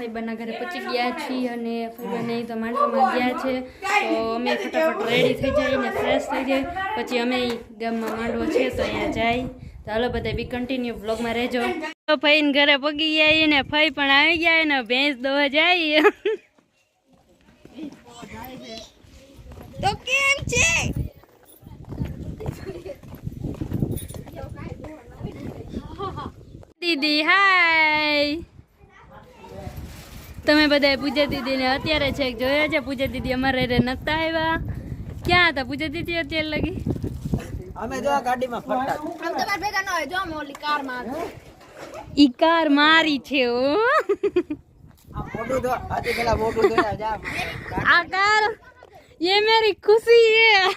ફૈબાના ઘરે પહોંચી ગયા છીએ અને ફૈબાને તો માંડવામાં ગયા છે. તો અમે ફટાફટ રેડી થઈ જાય ને ફ્રેશ થઈ જાય પછી અમે ગામમાં માંડવો છે તો અહીંયા જાય. તો હાલો બધા બી કન્ટિન્યુ બ્લોગમાં રહેજો. તો ફઈને ઘરે પગી ગયા ને ફઈ પણ આવી ગયા ને ભેંસ દોવા જાય તો કેમ છે? દીદી હાય તમે બધા પૂજા દીદીને અત્યારે છે જોયા છે. પૂજા દીદી અમારે રે નતા આવ્યા. ક્યાં હતા? પૂજા દીદી અત્યારે લગી? અમે જો આ ગાડીમાં ફરતા આમ તો માર ભેગા ન હોય. જો મોલી કારમાં ઈ કાર મારી છે ઓ આ મોટું દો. આજે પેલા મોટું દો જા. આ કાર યે મેરી ખુશી હે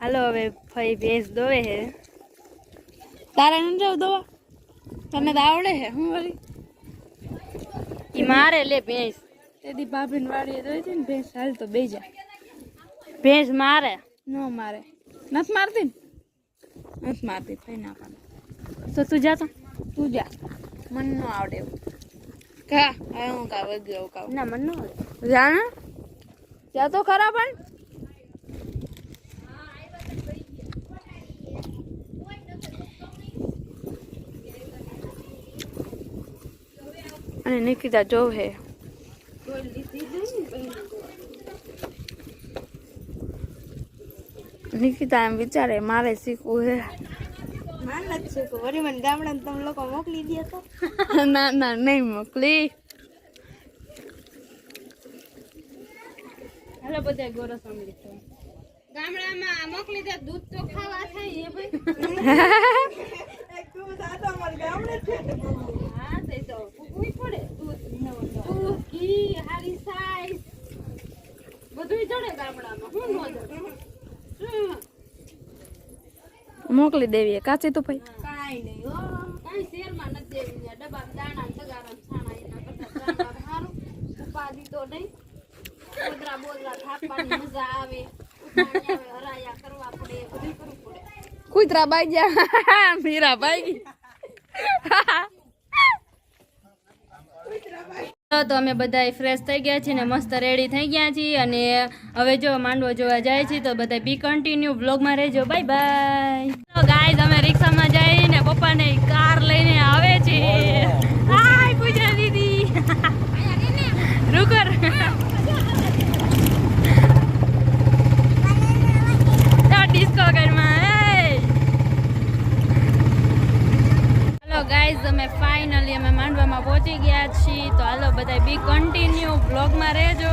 હાલો હવે ફઈ ભેંસ દોવે હે તારા નંજો દોવા. તને તો આવડે હે હું વળી? ઈ મારે લે ભેંસ. તેથી ભાભીન વાડીએ દોઈ હતી ને ભેંસ હાલ તો બેજા ભેંસ મારે. ન મારે. નથી મારતી ને? નથી મારતી થઈ ના પાડે. તો તું જા તો. તું જા. મન ન આવડે એવું. કા હવે હું કા વગ્યો કા? ના મન ન આવડે. જાણ જા તો ખરા પણ. અને નિકિતા જોવે નિકિતા એમ વિચારે મારે શીખવું હે. માન નથી છે વળી મને ગામડામાં તમે લોકો મોકલી દે તો. ના ના નહીં મોકલી. હાલો બધા ગોરો સાંભળી ગામડામાં મોકલી દે દૂધ તો ખાવા થાય એ ભાઈ. હા તે તો પૂછવું પડે દૂધ ઘી હારી સાઈઝ બધું જોડે ગામડામાં હું ન જોડે. મોકલી દેવી કાચી તો ભાઈ કાઈ નહીં હો કાઈ શેરમાં નથી દેવી ડબ્બા દાણા તગારા છાણા સારું ઉપાધી તો નહીં બોદરા બોદરા થાપવાની મજા આવે હરાયા કરવા પડે બધું કરવું પડે કુતરા બાઈ ગયા મીરા બાઈ તો અમે બધા ફ્રેશ થઈ ગયા છીએ ને મસ્ત રેડી થઈ ગયા છીએ અને હવે જો માંડવો જોવા જાય છે તો બધા બી કન્ટિન્યુ બ્લોગમાં રહેજો. બાય બાય તો ગાઈઝ અમે રિક્ષામાં જઈને પપ્પાને કાર લઈને આવે છે હાય પૂજા દીદી રૂકર ડિસ્કો ઘરમાં હેલો ગાઈઝ અમે ફાઇનલી અમે માંડવામાં પહોંચી ગયા છીએ તો હાલો બધા બી કન્ટિન્યુ બ્લોગમાં રહેજો.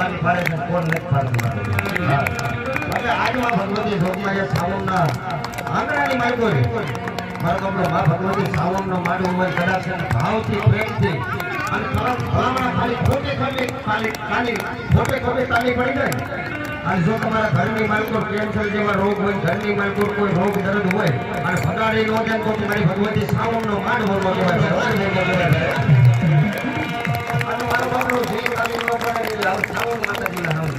પાણી પાડે છે, કોણ નથી પાડતું હવે આજમાં ભગવતી ભોગમાં જે સાવનના આંગણાની માર્ગો છે, મારો કપડો મા ભગવતી સાવનનો મારી ઉંમર કદાચ ભાવથી, પ્રેમથી અને તરત ભલામણા ખાલી ખોટે ખોટી, ખાલી ખાલી ખોટે ખોટી તાલી પડી જાય. અને જો તમારા ઘરની માલકો કેન્સર જેવા રોગ હોય, ઘરની માલકો કોઈ રોગ, દર્દ હોય, અને ફટાડી નો જાય તો મારી ભગવતી શ્રાવણનો માંડ ભરવા કહેવાય. ભગવાન ભગવાન માતાજીના નામ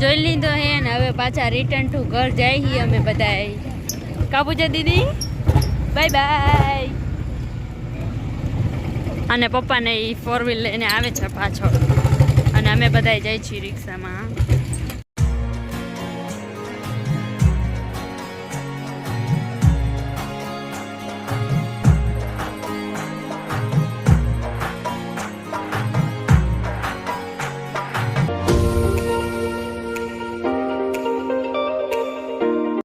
જોઈ લીધો હે ને હવે પાછા રિટર્ન ટુ ઘર જાય હી અમે બધા કાબુ છે દીદી બાય બાય અને પપ્પાને એ ફોર વ્હીલ લઈને આવે છે પાછો. અને અમે બધા જઈ છીએ રિક્ષામાં.